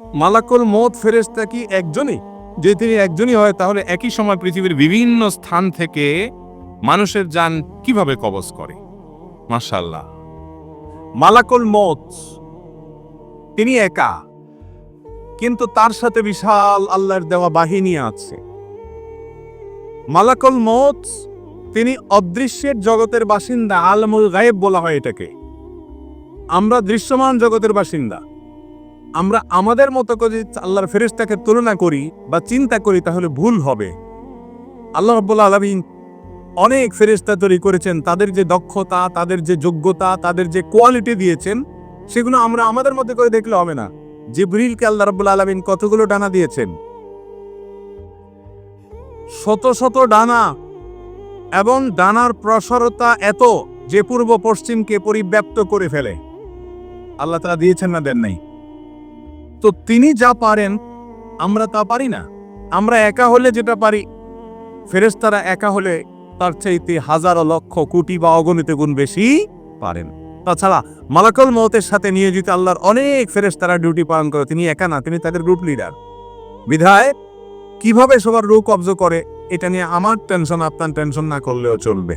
মালাকুল মত ফেরেশতা কি একজনই? যে তিনি একজনই হয়, তাহলে একই সময় পৃথিবীর বিভিন্ন স্থান থেকে মানুষের যান কীভাবে কবজ করে? মাশাল্লাহ মালাকুল মত তিনি একা, কিন্তু তার সাথে বিশাল আল্লাহর দেওয়া বাহিনী আছে। মালাকুল মত তিনি অদৃশ্যের জগতের বাসিন্দা, আলমুল গায়েব বলা হয় এটাকে। আমরা দৃশ্যমান জগতের বাসিন্দা। আমরা আমাদের মতো করে আল্লাহর ফেরেশতাকে তুলনা করি বা চিন্তা করি, তাহলে ভুল হবে। আল্লাহ রাব্বুল আলামিন অনেক ফেরেশতা তৈরি করেছেন। তাদের যে দক্ষতা, তাদের যে যোগ্যতা, তাদের যে কোয়ালিটি দিয়েছেন, সেগুলো আমরা আমাদের মধ্যে করে দেখলে হবে না। যে জিবরিলকে আল্লাহ রাব্বুল আলামিন কতগুলো ডানা দিয়েছেন? শত শত ডানা এবং ডানার প্রসারতা এত যে পূর্ব পশ্চিমকে পরিব্যাপ্ত করে ফেলে। আল্লাহ তারা দিয়েছেন না দেন নাই। তো তিনি যা পারেন, আমরা তা পারি না। আমরা একা হলে যেটা পারি, ফেরেশতারা একা হলে তার চাইতে হাজারো লক্ষ কোটি বা অগণিত গুণ বেশি পারেন। তাছাড়া মালাকল মতের সাথে নিয়োজিত আল্লাহর অনেক ফেরেশতারা ডিউটি পালন করে, তিনি একা না, তিনি তাদের গ্রুপ লিডার বিধায়, কীভাবে সবার রোগ কবজ করে, এটা নিয়ে আমার টেনশন আপনার টেনশন না করলেও চলবে।